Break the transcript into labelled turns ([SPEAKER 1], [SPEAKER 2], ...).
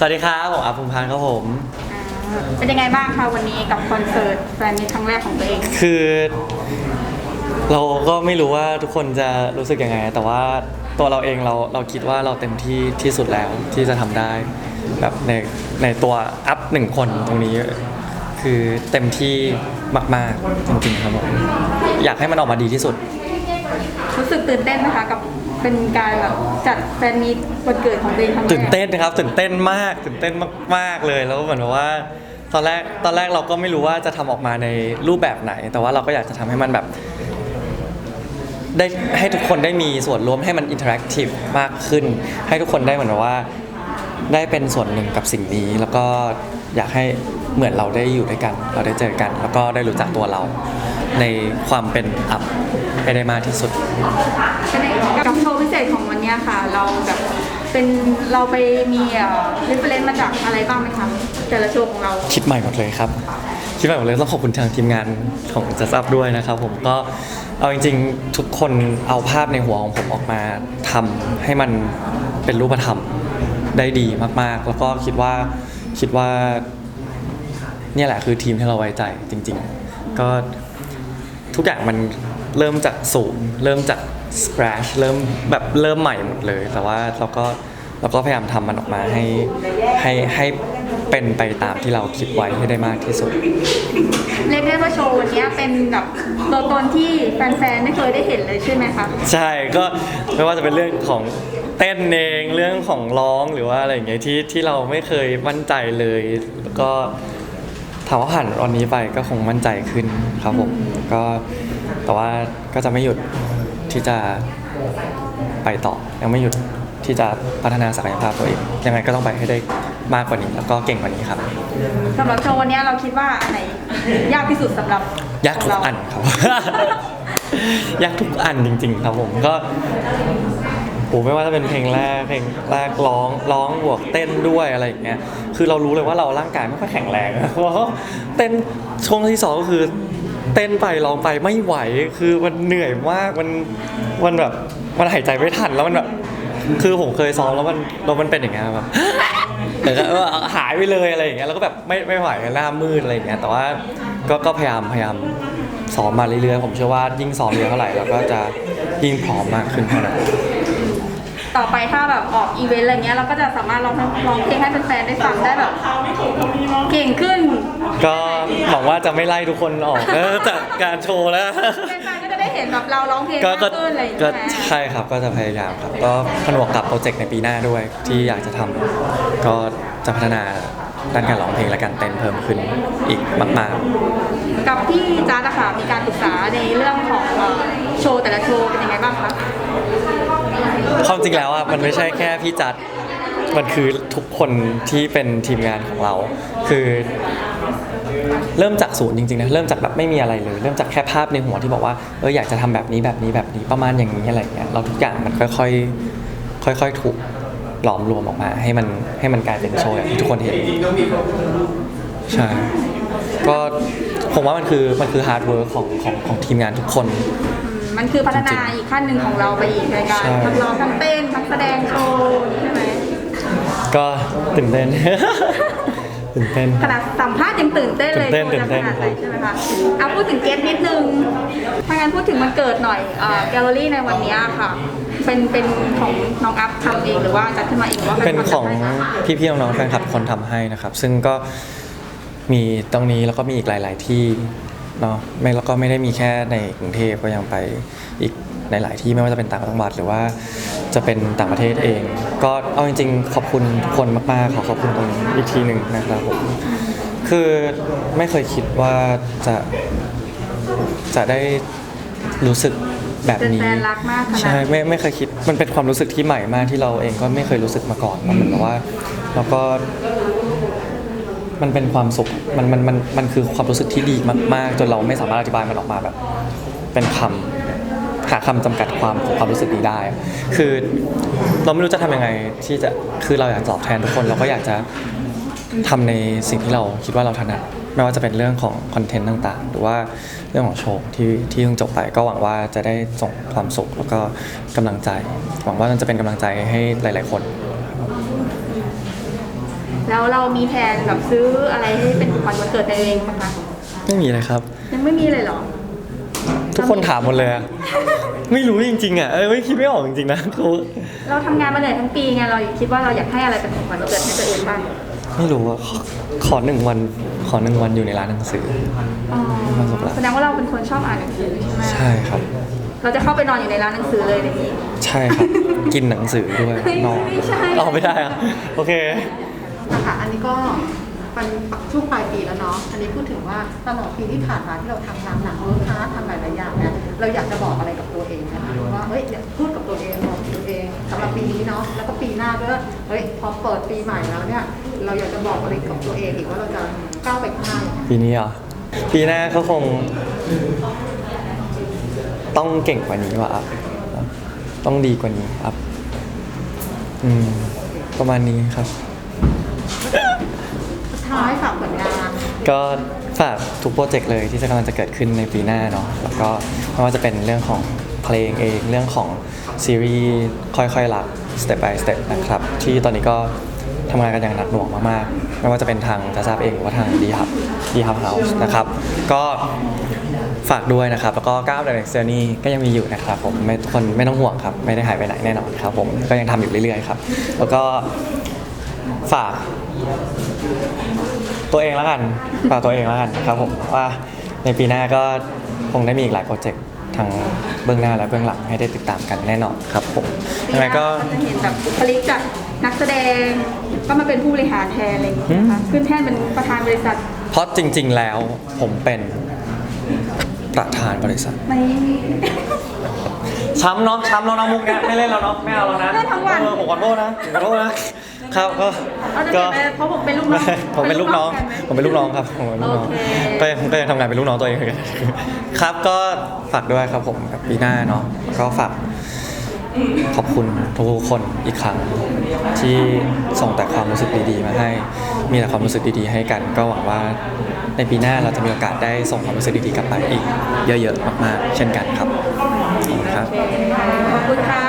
[SPEAKER 1] สวัสดีครับผมอาภูมิพันธ์ครับผม
[SPEAKER 2] อ่าเป็นยังไงบ้างคะวันนี้กับคอนเสิร์ตแฟนมีตครั้งแรกของตัวเอง
[SPEAKER 1] คือ เราก็ไม่รู้ว่าทุกคนจะรู้สึกยังไง แต่ว่าตัวเราเองเราเราคิดว่าเราเต็มที่ที่สุดแล้วที่จะทำได้แบบในในตัวอัพหนึ่งคนตรงนี้ คือเต็มที่มาก ๆ จริงๆครับผมอยากให้มันออกมาดีที่สุด
[SPEAKER 2] รู้สึกตื่นเต้นไหมคะกับ เป็นการแบบจัดแฟนมีตวันเกิดของตัวเองครั้งแรก
[SPEAKER 1] ตื่นเต้นนะครับตื่นเต้นมากตื่นเต้นมาก ๆ เลยแล้วเหมือนกับว่า ตอนแรกตอนแรกเราก็ไม่รู้ว่าจะทำออกมาในรูปแบบไหน แต่ว่าเราก็อยากจะทำให้มันแบบ ได้ให้ทุกคนได้มีส่วนร่วมให้มันอินเทอร์แอคทีฟมากขึ้น ให้ทุกคนได้เหมือนกับว่า ได้เป็นส่วนหนึ่งกับสิ่งนี้ แล้วก็อยากให้เหมือนเราได้อยู่ด้วยกัน เราได้เจอกัน แล้วก็ได้รู้จักตัวเรา ในความเป็นอัพให้ได้มากที่สุด
[SPEAKER 2] เป็นยังไงกับโชว์พิเศษของวันเนี้ยค่ะ เราแบบเป็นเราไปมีเอ่อเรฟเฟรนซ์มาจากอะไรบ้างไหมคะแต่ละโชว์ของเรา
[SPEAKER 1] คิดใหม่หมดเลยครับ คิดใหม่หมดเลยต้องขอบคุณทางทีมงานของจัสซับด้วยนะครับ ผมก็เอาจริงๆ ทุกคนเอาภาพในหัวของผมออกมาทำให้มันเป็นรูปธรรมได้ดีมากๆ แล้วก็คิดว่าคิดว่า เนี่ยแหละคือทีมที่เราไว้ใจจริง ๆ ก็ ทุกอย่างมันเริ่มจากศูนย์เริ่มจาก scratch เริ่มแบบเริ่มใหม่หมดเลย แต่ว่าเราก็เราก็พยายามทำมันออกมาให้ให้ให้เป็นไปตามที่เราคิดไว้ให้ได้มากที่สุด
[SPEAKER 2] เรียกได้ว่าโชว์วันเนี้ยเป็นแบบตัวตนที่แฟนๆไม่เคยได้เห็นเลยใช่ไหมคะ
[SPEAKER 1] ใช่ก็ไม่ว่าจะเป็นเรื่องของเต้นเองเรื่องของร้องหรือว่าอะไรอย่างเงี้ยที่ที่เราไม่เคยมั่นใจเลยแล้วก็ ถามว่าผ่านวันนี้ไปก็คงมั่นใจขึ้นครับผมก็แต่ว่าก็จะไม่หยุดที่จะไปต่อยังไม่หยุดที่จะพัฒนาศักยภาพตัวเองยังไงก็ต้องไปให้ได้มากกว่านี้แล้วก็เก่งกว่านี้ครับ
[SPEAKER 2] สำหรับโชว์วันเนี้ยเราคิดว่าอันไหนยากที่สุดสำหรับ
[SPEAKER 1] ยากทุกอันครับ ยากทุกอันจริง ๆ ครับผมก็ โอ้ไม่ว่าจะเป็นเพลงแรกเพลงแรกร้องร้องบวกเต้นด้วยอะไรอย่างเงี้ยคือเรารู้เลยว่าเราร่างกายไม่ค่อยแข็งแรงเพราะเต้นช่วงที่สองก็คือ เต้นไปร้องไปไม่ไหวคือมันเหนื่อยมากมันมันแบบมันหายใจไม่ทันแล้วมันแบบคือผมเคยซ้อมแล้วมันแล้วมันเป็นอย่างเงี้ยแบบเดี๋ยวก็หายไปเลยอะไรอย่างเงี้ยแล้วก็แบบไม่ไม่ไหวหน้ามืดอะไรอย่างเงี้ยแต่ว่าก็ก็พยายามพยายามซ้อมมาเรื่อยๆผมเชื่อว่ายิ่งซ้อมเยอะเท่าไหร่เราก็จะยิ่งพร้อมมากขึ้นเท่านั้น
[SPEAKER 2] ต่อไปถ้าแบบออกอีเวนต์อะไรเงี้ยเราก็จะสามารถร้องร้องเพลงให้แฟนๆได้ฟังได้แบบเก่งขึ้น
[SPEAKER 1] ก็หวังว่าจะไม่ไล่ทุกคนออกเออจากการโชว์แล้ว
[SPEAKER 2] แฟนๆก็จะได้เห็นแบบเราร้องเพลง
[SPEAKER 1] ก็
[SPEAKER 2] มาก
[SPEAKER 1] ก็
[SPEAKER 2] ขึ้นอะไรอย่าง
[SPEAKER 1] ก็
[SPEAKER 2] เงี้ยใช่ไหม
[SPEAKER 1] ใช่ครับก็จะพยายามครับ ก็ผนวกกับโปรเจกต์ในปีหน้าด้วยที่อยากจะทำก็จะพัฒนาด้านการร้องเพลงและการเต้นเพิ่มขึ้นอีกมากๆ
[SPEAKER 2] กับพี่จ๊าดอะค่ะมีการปรึกษาในเรื่องของเอ่อโชว์แต่ละโชว์เป็นยังไงบ้างคะ
[SPEAKER 1] ความจริงแล้วอะมันไม่ใช่แค่พี่จัดมันคือทุกคนที่เป็นทีมงานของเรา คือ เริ่มจากศูนย์จริงๆนะเริ่มจากแบบไม่มีอะไรเลย เริ่มจากแค่ภาพในหัวที่บอกว่าเอออยากจะทำแบบนี้แบบนี้แบบนี้ประมาณอย่างนี้อะไรเงี้ยเราทุกอย่างมันค่อยๆค่อย ๆ ถูกหลอมรวมออกมา ให้มันให้มันกลายเป็นโชว์อย่างที่ทุกคนเห็นใช่ก็ผมว่ามันคือมันคือฮาร์ดเวิร์กของของของทีมงานทุกคน
[SPEAKER 2] มมันคือพัฒนาอีกขั้นหนึ่งของเราไปอีกในการ
[SPEAKER 1] ใช่
[SPEAKER 2] ทั้งร้องทั้งเต้นทั้งแสดงโชว์ใช่ไหม
[SPEAKER 1] ก็ตื่นเต้น ตื่นเต้น
[SPEAKER 2] ขนาดสัมภาษณ์ยังตื่นเต้นเลย
[SPEAKER 1] ตื่นเต้น
[SPEAKER 2] โชว์จะ
[SPEAKER 1] ตื่นเต้น
[SPEAKER 2] ขนาดไหนใช่ไหมคะเอาพูดถึงเกมนิดนึงถ้างั้นพูดถึงมันเกิดหน่อยแกลเลอรี่ในวันเนี้ยค่ะ เป็นเป็นของน้องอัพทำเองหรือว่าจัดขึ้นมาเองหรือว่า
[SPEAKER 1] เป็นของ
[SPEAKER 2] จัดให้คะ
[SPEAKER 1] พี่ๆน้องๆแฟนคลับคนทำให้นะครับ ซึ่งก็มีตรงนี้แล้วก็มีอีกหลาย ๆ ที่ เนาะไม่แล้วก็ไม่ได้มีแค่ในกรุงเทพก็ยังไปอีกในหลายที่ไม่ว่าจะเป็นต่างจังหวัดหรือว่าจะเป็นต่างประเทศเอง ก็เอาจริง ๆ ขอบคุณทุกคนมากๆขอขอบคุณตรงนี้อีกทีหนึ่งนะครับผมคือไม่เคยคิดว่าจะจะได้รู้สึกแบบนี้
[SPEAKER 2] แฟนๆรักมากขนาด
[SPEAKER 1] ใช่ไม่ไม่เคยคิดมันเป็นความรู้สึกที่ใหม่มากที่เราเองก็ไม่เคยรู้สึกมาก่อนมันเหมือนกับว่าเราก็ มันเป็นความสุขมันมันมันมันคือความรู้สึกที่ดีมากๆ จนเราไม่สามารถอธิบายมันออกมาแบบ เป็นคำหาคำจำกัดความของความรู้สึกนี้ได้ คือเราไม่รู้จะทำยังไงที่จะคือเราอยากตอบแทนทุกคนเราก็อยากจะทำในสิ่งที่เราคิดว่าเราถนัดไม่ว่าจะเป็นเรื่องของคอนเทนต์ต่างๆ หรือว่าเรื่องของโชว์ที่ที่เพิ่งจบไปก็หวังว่าจะได้ส่งความสุขแล้วก็กำลังใจ หวังว่ามันจะเป็นกำลังใจให้หลาย ๆ คน
[SPEAKER 2] แล้วเรามีแผนแบบซื้ออะไรให้เป็นของขวัญวันเกิดตัวเองไหมคะ
[SPEAKER 1] ไม่มีเลยครับ
[SPEAKER 2] ยังไม่มีเลยเหรอ
[SPEAKER 1] ทุกคนถามหมดเลยอะไม่รู้จริงๆอะเออไม่คิดไม่ออกจริงๆนะครู
[SPEAKER 2] เราทำงานมาเหนื่อยทั้งปีไงเราคิดว่าเราอยากให้อะไรเป็นของขวัญวันเกิดให้ตัวเองบ้าง
[SPEAKER 1] ไม่รู้อะขอขอหนึ่งวันขอหนึ่งวันอยู่ในร้านหนังสือ
[SPEAKER 2] อ๋อ
[SPEAKER 1] ความสุขละ
[SPEAKER 2] แสดงว่าเราเป็นคนชอบอ่านหนังสือใช่ไหม
[SPEAKER 1] ใช่ครับ
[SPEAKER 2] เราจะเข้าไปนอนอยู่ในร้านหนังสือเลยอย่างนี้
[SPEAKER 1] ใช่ครับ กินหนังสือด้วย
[SPEAKER 2] เฮ้ย
[SPEAKER 1] นอน
[SPEAKER 2] ไม่ใช่
[SPEAKER 1] เอาไม่ได้อะโอเค
[SPEAKER 3] นะคะอันนี้ก็เป็นช่วงปลายปีแล้วเนาะ อันนี้พูดถึงว่าตลอดปีที่ผ่านมาที่เราทำงานหนักเวิร์คฮาร์ดทำหลายๆอย่างเนี่ยเราอยากจะบอกอะไรกับตัวเองนะคะว่าเอ้ยเนี่ยพูดกับตัวเองบอกตัวเองสำหรับปีนี้เนาะแล้วก็ปีหน้าด้วยเฮ้ยพอเปิดปีใหม่แล้วเนี่ย เราอยากจะบอกอะไรกับตัวเองอีกว่าเราจะก้าวไปข้างหน้ายังไง
[SPEAKER 1] ปีนี้เหรอปีหน้าเขาคง ต้องเก่งกว่านี้ว่ะอัพต้องดีกว่านี้อัพอืม ประมาณนี้ครับ
[SPEAKER 3] สุดท้ายฝากผลงาน
[SPEAKER 1] ก็ฝากทุกโปรเจกต์เลยที่จะกำลังจะเกิดขึ้นในปีหน้าเนาะแล้วก็ไม่ว่าจะเป็นเรื่องของเพลงเองเรื่องของซีรีส์ค่อยๆรัก step by step นะครับที่ตอนนี้ก็ทำงานกันอย่างหนักหน่วงมากๆ ไม่ว่าจะเป็นทางจ้าซาบเองหรือว่าทางดีฮับดีฮับเฮาส์นะครับก็ฝากด้วยนะครับ แล้วก็ก้าวเดอะเซอร์นี่ก็ยังมีอยู่นะครับผมไม่ทุกคนไม่ต้องห่วงครับ ไม่ได้หายไปไหนแน่นอนครับผมก็ยังทำอยู่เรื่อยๆครับ แล้วก็ ฝาก ตัวเองแล้วกัน ฝากตัวเองแล้วกันครับผมว่าในปีหน้าก็คงได้มีอีกหลายโปรเจกต์ทางเบื้องหน้าและเบื้องหลังให้ได้ติดตามกันแน่นอนครับผม
[SPEAKER 2] ปี
[SPEAKER 1] ยัง
[SPEAKER 2] ห
[SPEAKER 1] ไง
[SPEAKER 2] น้า
[SPEAKER 1] ก็
[SPEAKER 2] ก็ จะเห็นแบบบุคลิกจากนักแสดง ก็มาเป็นผู้บริหารแทนอะไรอย่างเงี้ยนะคะขึ้นแท่นเป็นประธานบริษัท
[SPEAKER 1] เพราะจริง ๆ แล้วผมเป็นประธานบริษัท
[SPEAKER 2] ไม่
[SPEAKER 1] ช้ำเนาะช้ำแล้วนะมุกเนี้ยไม่เล่นแล้วเนาะไม่เอาแล้วนะ
[SPEAKER 2] เล่นทั้งวัน
[SPEAKER 1] เออผมขอโทษนะผมขอโทษนะ ครับก็
[SPEAKER 2] เอาจะ
[SPEAKER 1] ก็
[SPEAKER 2] เก็บไว้เพราะผมเป็นลูกน้อง
[SPEAKER 1] ผมเป็นลูกน้อง ผมเป็นลูกน้องครับผมเป็นลูกน้อง
[SPEAKER 2] โอเค
[SPEAKER 1] ก็ยังก็ยังทำงานเป็นลูกน้องตัวเองเหมือนกันครับก็ฝากด้วยครับผมกับปีหน้าเนาะก็ฝากขอบคุณทุกคนอีกครั้ง ที่ส่งแต่ความรู้สึกดีๆ มาให้ มีแต่ความรู้สึกดีๆ ให้กัน ก็หวังว่าในปีหน้าเราจะมีโอกาสได้ส่งความรู้สึกดีๆกลับไปอีก เยอะๆมากๆเช่นกันครับขอบคุณครับ
[SPEAKER 2] โอเคขอบคุณค่ะ